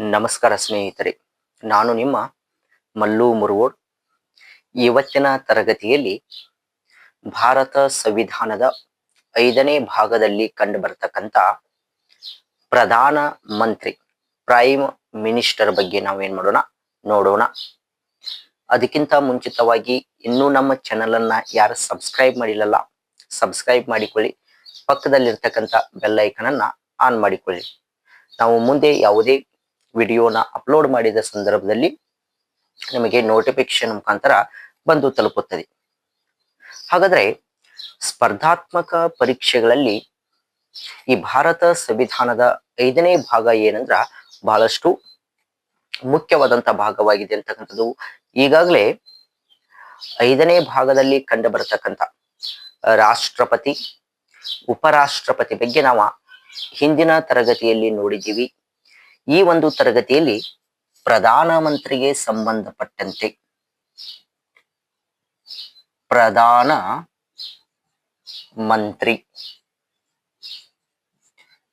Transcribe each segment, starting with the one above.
ನಮಸ್ಕಾರ ಸ್ನೇಹಿತರೆ, ನಾನು ನಿಮ್ಮ ಮಲ್ಲು ಮುರುಗೋಡ್. ಇವತ್ತಿನ ತರಗತಿಯಲ್ಲಿ ಭಾರತ ಸಂವಿಧಾನದ ಐದನೇ ಭಾಗದಲ್ಲಿ ಕಂಡುಬರ್ತಕ್ಕಂಥ ಪ್ರಧಾನ ಮಂತ್ರಿ, ಪ್ರೈಮ್ ಮಿನಿಸ್ಟರ್ ಬಗ್ಗೆ ನಾವೇನ್ ಮಾಡೋಣ, ನೋಡೋಣ. ಅದಕ್ಕಿಂತ ಮುಂಚಿತವಾಗಿ ಇನ್ನೂ ನಮ್ಮ ಚಾನೆಲ್ ಅನ್ನ ಯಾರು ಸಬ್ಸ್ಕ್ರೈಬ್ ಮಾಡಿಲ್ಲಲ್ಲ, ಸಬ್ಸ್ಕ್ರೈಬ್ ಮಾಡಿಕೊಳ್ಳಿ. ಪಕ್ಕದಲ್ಲಿರ್ತಕ್ಕಂಥ ಬೆಲ್ ಅನ್ನ ಆನ್ ಮಾಡಿಕೊಳ್ಳಿ. ನಾವು ಮುಂದೆ ಯಾವುದೇ ವಿಡಿಯೋನ ಅಪ್ಲೋಡ್ ಮಾಡಿದ ಸಂದರ್ಭದಲ್ಲಿ ನಿಮಗೆ ನೋಟಿಫಿಕೇಶನ್ ಮುಖಾಂತರ ಬಂದು ತಲುಪುತ್ತದೆ. ಹಾಗಾದ್ರೆ ಸ್ಪರ್ಧಾತ್ಮಕ ಪರೀಕ್ಷೆಗಳಲ್ಲಿ ಈ ಭಾರತ ಸಂವಿಧಾನದ ಐದನೇ ಭಾಗ ಏನಂದ್ರ ಬಹಳಷ್ಟು ಮುಖ್ಯವಾದಂತ ಭಾಗವಾಗಿದೆ ಅಂತಕ್ಕಂಥದ್ದು. ಈಗಾಗಲೇ ಐದನೇ ಭಾಗದಲ್ಲಿ ಕಂಡು ಬರತಕ್ಕಂಥ ರಾಷ್ಟ್ರಪತಿ, ಉಪರಾಷ್ಟ್ರಪತಿ ಬಗ್ಗೆ ನಾವು ಹಿಂದಿನ ತರಗತಿಯಲ್ಲಿ ನೋಡಿದ್ದೀವಿ. ಈ ಒಂದು ತರಗತಿಯಲ್ಲಿ ಪ್ರಧಾನ ಮಂತ್ರಿಗೆ ಸಂಬಂಧಪಟ್ಟಂತೆ ಪ್ರಧಾನ ಮಂತ್ರಿ.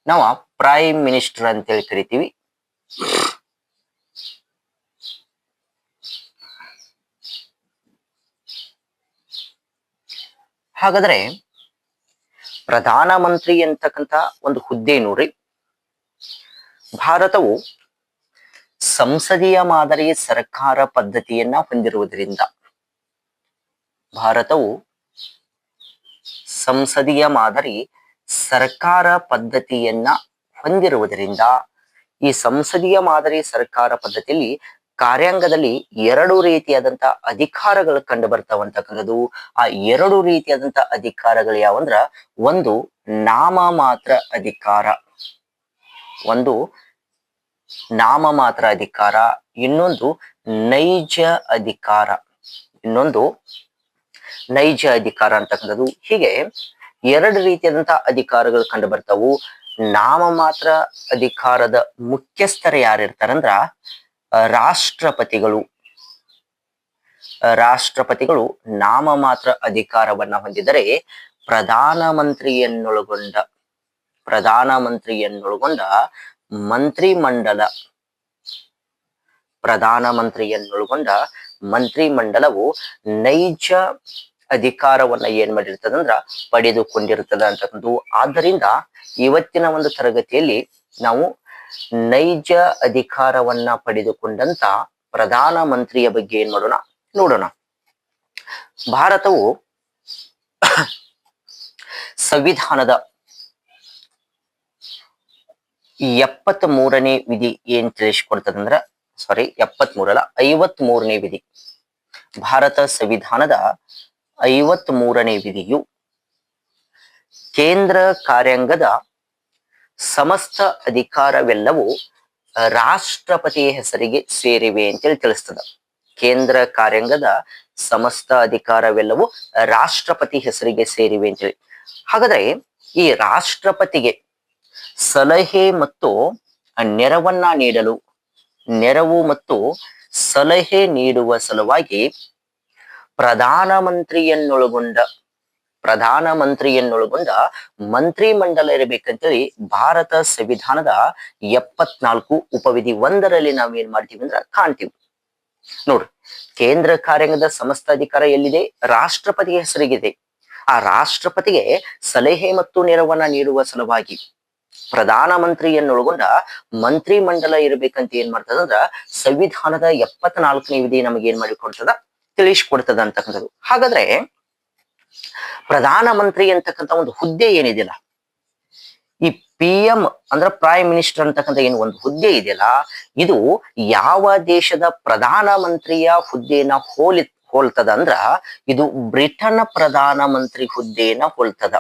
ನಾವು ಪ್ರೈಮ್ ಮಿನಿಸ್ಟರ್ ಅಂತೇಳಿ ಕರಿತೀವಿ. ಹಾಗಾದ್ರೆ ಪ್ರಧಾನ ಮಂತ್ರಿ ಅಂತಕ್ಕಂತ ಒಂದು ಹುದ್ದೆ ನೋಡ್ರಿ. ಭಾರತವು ಸಂಸದೀಯ ಮಾದರಿ ಸರ್ಕಾರ ಪದ್ಧತಿಯನ್ನ ಹೊಂದಿರುವುದರಿಂದ ಭಾರತವು ಸಂಸದೀಯ ಮಾದರಿ ಸರ್ಕಾರ ಪದ್ಧತಿಯನ್ನ ಹೊಂದಿರುವುದರಿಂದ ಈ ಸಂಸದೀಯ ಮಾದರಿ ಸರ್ಕಾರ ಪದ್ಧತಿಯಲ್ಲಿ ಕಾರ್ಯಾಂಗದಲ್ಲಿ ಎರಡು ರೀತಿಯಾದಂತ ಅಧಿಕಾರಗಳು ಕಂಡು ಬರ್ತಾವಂತಕ್ಕಂಥದ್ದು ಆ ಎರಡು ರೀತಿಯಾದಂತ ಅಧಿಕಾರಗಳು ಯಾವಂದ್ರ ಒಂದು ನಾಮ ಮಾತ್ರ ಅಧಿಕಾರ, ಒಂದು ನಾಮ ಮಾತ್ರ ಅಧಿಕಾರ, ಇನ್ನೊಂದು ನೈಜ ಅಧಿಕಾರ. ಇನ್ನೊಂದು ನೈಜ ಅಧಿಕಾರ ಅಂತಕ್ಕಂಥದ್ದು. ಹೀಗೆ ಎರಡು ರೀತಿಯಾದಂತಹ ಅಧಿಕಾರಗಳು ಕಂಡು ಬರ್ತಾವು. ನಾಮ ಮಾತ್ರ ಅಧಿಕಾರದ ಮುಖ್ಯಸ್ಥರು ಯಾರಿರ್ತಾರಂದ್ರ ರಾಷ್ಟ್ರಪತಿಗಳು. ರಾಷ್ಟ್ರಪತಿಗಳು ನಾಮ ಮಾತ್ರ ಅಧಿಕಾರವನ್ನ ಹೊಂದಿದರೆ ಪ್ರಧಾನ ಮಂತ್ರಿಯನ್ನೊಳಗೊಂಡ ಪ್ರಧಾನ ಮಂತ್ರಿಯನ್ನೊಳಗೊಂಡ ಮಂತ್ರಿ ಮಂಡಲ ಪ್ರಧಾನ ಮಂತ್ರಿಯನ್ನೊಳಗೊಂಡ ಮಂತ್ರಿ ಮಂಡಲವು ನೈಜ ಅಧಿಕಾರವನ್ನ ಏನ್ ಮಾಡಿರ್ತದಂದ್ರ ಪಡೆದುಕೊಂಡಿರ್ತದ ಅಂತಕ್ಕಂಥದ್ದು. ಆದ್ದರಿಂದ ಇವತ್ತಿನ ಒಂದು ತರಗತಿಯಲ್ಲಿ ನಾವು ನೈಜ ಅಧಿಕಾರವನ್ನ ಪಡೆದುಕೊಂಡಂತ ಪ್ರಧಾನ ಮಂತ್ರಿಯ ಬಗ್ಗೆ ಏನ್ ಮಾಡೋಣ? ನೋಡೋಣ. ಭಾರತವು ಸಂವಿಧಾನದ ಎಪ್ಪತ್ ಮೂರನೇ ವಿಧಿ ಏನ್ ತಿಳಿಸಿಕೊಡ್ತದಂದ್ರ ಸಾರಿ ಎಪ್ಪತ್ ಮೂರಲ್ಲ ಐವತ್ ಮೂರನೇ ವಿಧಿ. ಭಾರತ ಸಂವಿಧಾನದ ಐವತ್ ಮೂರನೇ ವಿಧಿಯು ಕೇಂದ್ರ ಕಾರ್ಯಾಂಗದ ಸಮಸ್ತ ಅಧಿಕಾರವೆಲ್ಲವೂ ರಾಷ್ಟ್ರಪತಿಯ ಹೆಸರಿಗೆ ಸೇರಿವೆ ಅಂತೇಳಿ ತಿಳಿಸ್ತದ. ಕೇಂದ್ರ ಕಾರ್ಯಾಂಗದ ಸಮಸ್ತ ಅಧಿಕಾರವೆಲ್ಲವೂ ರಾಷ್ಟ್ರಪತಿ ಹೆಸರಿಗೆ ಸೇರಿವೆ ಅಂತೇಳಿ. ಹಾಗಾದ್ರೆ ಈ ರಾಷ್ಟ್ರಪತಿಗೆ ಸಲಹೆ ಮತ್ತು ನೆರವನ್ನ ನೀಡಲು. ನೆರವು ಮತ್ತು ಸಲಹೆ ನೀಡುವ ಸಲುವಾಗಿ ಪ್ರಧಾನ ಮಂತ್ರಿಯನ್ನೊಳಗೊಂಡ ಪ್ರಧಾನ ಮಂತ್ರಿಯನ್ನೊಳಗೊಂಡ ಮಂತ್ರಿ ಮಂಡಲ ಇರಬೇಕಂತೇಳಿ ಭಾರತ ಸಂವಿಧಾನದ ಎಪ್ಪತ್ನಾಲ್ಕು ಉಪವಿಧಿ ಒಂದರಲ್ಲಿ ನಾವು ಏನ್ ಮಾಡ್ತೀವಿ ಅಂದ್ರ ಕಾಣ್ತೀವಿ. ನೋಡ್ರಿ, ಕೇಂದ್ರ ಕಾರ್ಯಾಂಗದ ಸಮಸ್ತ ಅಧಿಕಾರ ಎಲ್ಲಿದೆ? ರಾಷ್ಟ್ರಪತಿ ಹೆಸರಿಗಿದೆ. ಆ ರಾಷ್ಟ್ರಪತಿಗೆ ಸಲಹೆ ಮತ್ತು ನೆರವನ್ನ ನೀಡುವ ಸಲುವಾಗಿ ಪ್ರಧಾನ ಮಂತ್ರಿಯನ್ನೊಳಗೊಂಡ ಮಂತ್ರಿ ಮಂಡಲ ಇರಬೇಕಂತ ಏನ್ ಮಾಡ್ತದ ಅಂದ್ರ ಸಂವಿಧಾನದ ಎಪ್ಪತ್ನಾಲ್ಕನೇ ವಿಧಿ ನಮಗೆ ಏನ್ ಮಾಡಿಕೊಡ್ತದ? ತಿಳಿಸ್ಕೊಡ್ತದ ಅಂತಕ್ಕಂಥದ್ದು. ಹಾಗಾದ್ರೆ ಪ್ರಧಾನ ಮಂತ್ರಿ ಅಂತಕ್ಕಂಥ ಒಂದು ಹುದ್ದೆ ಏನಿದೆಯಲ್ಲ, ಈ ಪಿ ಎಂ ಅಂದ್ರೆ ಪ್ರೈಮ್ ಮಿನಿಸ್ಟರ್ ಅಂತಕ್ಕಂಥ ಏನು ಒಂದು ಹುದ್ದೆ ಇದೆಯಲ್ಲ, ಇದು ಯಾವ ದೇಶದ ಪ್ರಧಾನ ಮಂತ್ರಿಯ ಹುದ್ದೆಯನ್ನ ಹೋಲಿ, ಹೋಲ್ತದ ಅಂದ್ರ ಇದು ಬ್ರಿಟನ್ ಪ್ರಧಾನ ಮಂತ್ರಿ ಹುದ್ದೆಯನ್ನ ಹೋಲ್ತದ.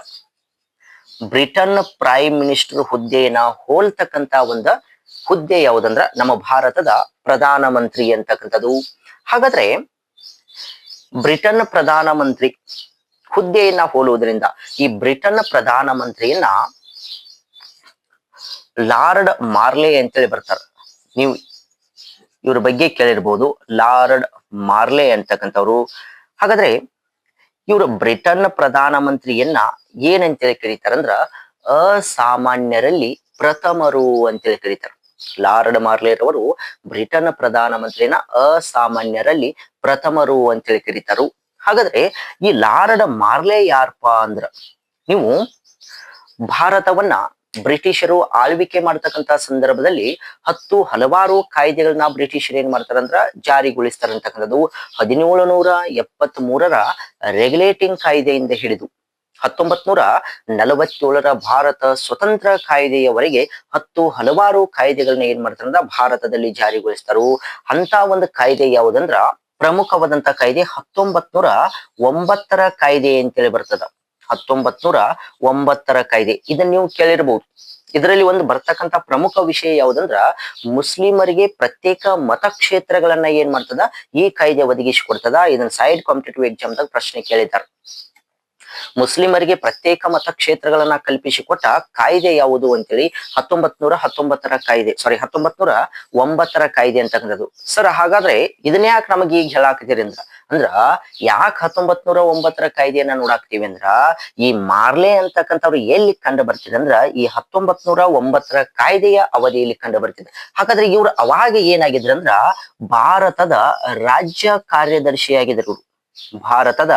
ಬ್ರಿಟನ್ ಪ್ರೈಮ್ ಮಿನಿಸ್ಟರ್ ಹುದ್ದೆಯನ್ನ ಹೋಲ್ತಕ್ಕಂತ ಒಂದು ಹುದ್ದೆ ಯಾವುದಂದ್ರ ನಮ್ಮ ಭಾರತದ ಪ್ರಧಾನ ಮಂತ್ರಿ ಅಂತಕ್ಕಂಥದ್ದು. ಹಾಗಾದ್ರೆ ಬ್ರಿಟನ್ ಪ್ರಧಾನ ಮಂತ್ರಿ ಹುದ್ದೆಯನ್ನ ಹೋಲುವುದರಿಂದ ಈ ಬ್ರಿಟನ್ ಪ್ರಧಾನ ಮಂತ್ರಿಯನ್ನ ಲಾರ್ಡ್ ಮಾರ್ಲೆ ಅಂತೇಳಿ ಬರ್ತಾರೆ. ನೀವು ಇವ್ರ ಬಗ್ಗೆ ಕೇಳಿರ್ಬೋದು. ಲಾರ್ಡ್ ಮಾರ್ಲೆ ಅಂತಕ್ಕಂಥವ್ರು. ಹಾಗಾದ್ರೆ ಇವರು ಬ್ರಿಟನ್ ಪ್ರಧಾನ ಮಂತ್ರಿಯನ್ನ ಏನಂತೇಳಿ ಕರೀತಾರಂದ್ರ ಅಸಾಮಾನ್ಯರಲ್ಲಿ ಪ್ರಥಮರು ಅಂತೇಳಿ ಕರೀತಾರೆ. ಲಾರ್ಡ್ ಮಾರ್ಲೆರವರು ಬ್ರಿಟನ್ ಪ್ರಧಾನ ಪ್ರಧಾನಮಂತ್ರಿನ ಅಸಾಮಾನ್ಯರಲ್ಲಿ ಪ್ರಥಮರು ಅಂತೇಳಿ ಕರೀತಾರು. ಹಾಗಾದ್ರೆ ಈ ಲಾರ್ಡ್ ಮಾರ್ಲೆ ಯಾರಪ್ಪ ಅಂದ್ರ? ನೀವು ಭಾರತವನ್ನ ಬ್ರಿಟಿಷರು ಆಳ್ವಿಕೆ ಮಾಡ್ತಕ್ಕಂತ ಸಂದರ್ಭದಲ್ಲಿ ಹತ್ತು ಹಲವಾರು ಕಾಯ್ದೆಗಳನ್ನ ಬ್ರಿಟಿಷರು ಏನ್ ಮಾಡ್ತಾರಂದ್ರ ಜಾರಿಗೊಳಿಸ್ತಾರೆ ಅಂತಕ್ಕಂಥದ್ದು. ಹದಿನೇಳು ನೂರ ಎಪ್ಪತ್ತ್ ಮೂರರ ರೆಗ್ಯುಲೇಟಿಂಗ್ ಕಾಯ್ದೆಯಿಂದ ಹಿಡಿದು ಹತ್ತೊಂಬತ್ ನೂರ ನಲವತ್ತೇಳರ ಭಾರತ ಸ್ವತಂತ್ರ ಕಾಯ್ದೆಯವರೆಗೆ ಹತ್ತು ಹಲವಾರು ಕಾಯ್ದೆಗಳನ್ನ ಏನ್ ಮಾಡ್ತಾರಂದ್ರ ಭಾರತದಲ್ಲಿ ಜಾರಿಗೊಳಿಸ್ತಾರು. ಅಂತ ಒಂದು ಕಾಯ್ದೆ ಯಾವುದಂದ್ರ ಪ್ರಮುಖವಾದಂತ ಕಾಯ್ದೆ ಹತ್ತೊಂಬತ್ ನೂರ ಒಂಬತ್ತರ ಕಾಯ್ದೆ ಅಂತೇಳಿ ಬರ್ತದ. ಹತ್ತೊಂಬತ್ ನೂರ ಒಂಬತ್ತರ ಕಾಯ್ದೆ. ಇದನ್ನ ನೀವು ಕೇಳಿರಬಹುದು ಇದರಲ್ಲಿ ಒಂದು ಬರ್ತಕ್ಕಂತ ಪ್ರಮುಖ ವಿಷಯ ಯಾವುದಂದ್ರ, ಮುಸ್ಲಿಮರಿಗೆ ಪ್ರತ್ಯೇಕ ಮತಕ್ಷೇತ್ರಗಳನ್ನ ಏನ್ ಮಾಡ್ತದ? ಈ ಕಾಯ್ದೆ ಒದಗಿಸಿಕೊಡ್ತದ. ಇದನ್ನ ಸೈಡ್ ಕಾಂಪಿಟೇಟಿವ್ ಎಕ್ಸಾಮ್ ಪ್ರಶ್ನೆ ಕೇಳಿದ್ದಾರೆ ಮುಸ್ಲಿಮರಿಗೆ ಪ್ರತ್ಯೇಕ ಮತಕ್ಷೇತ್ರಗಳನ್ನ ಕಲ್ಪಿಸಿಕೊಟ್ಟ ಕಾಯ್ದೆ ಯಾವುದು ಅಂತೇಳಿ ಹತ್ತೊಂಬತ್ ನೂರ ಹತ್ತೊಂಬತ್ತರ ಕಾಯ್ದೆ ಸಾರಿ ಹತ್ತೊಂಬತ್ ನೂರ ಒಂಬತ್ತರ ಕಾಯ್ದೆ ಅಂತಕ್ಕಂಥದ್ದು ಸರ್ ಹಾಗಾದ್ರೆ ಇದನ್ನ ಯಾಕೆ ನಮಗೆ ಈಗ ಹೇಳಾಕತ್ತೀರಿ ಅಂದ್ರ ಅಂದ್ರ ಯಾಕೆ ಹತ್ತೊಂಬತ್ ನೂರ ಒಂಬತ್ತರ ಕಾಯ್ದೆಯನ್ನ ನೋಡಾಕ್ತಿವಿ ಅಂದ್ರ, ಈ ಮಾರ್ಲೆ ಅಂತಕ್ಕಂಥವ್ರು ಎಲ್ಲಿ ಕಂಡು ಬರ್ತಿದೆ ಅಂದ್ರ, ಈ ಹತ್ತೊಂಬತ್ ನೂರ ಒಂಬತ್ತರ ಕಾಯ್ದೆಯ ಅವಧಿಯಲ್ಲಿ ಕಂಡು ಬರ್ತಿದೆ ಹಾಗಾದ್ರೆ ಇವ್ರು ಅವಾಗ ಏನಾಗಿದ್ರಂದ್ರ ಭಾರತದ ರಾಜ್ಯ ಕಾರ್ಯದರ್ಶಿಯಾಗಿದ್ರು. ಭಾರತದ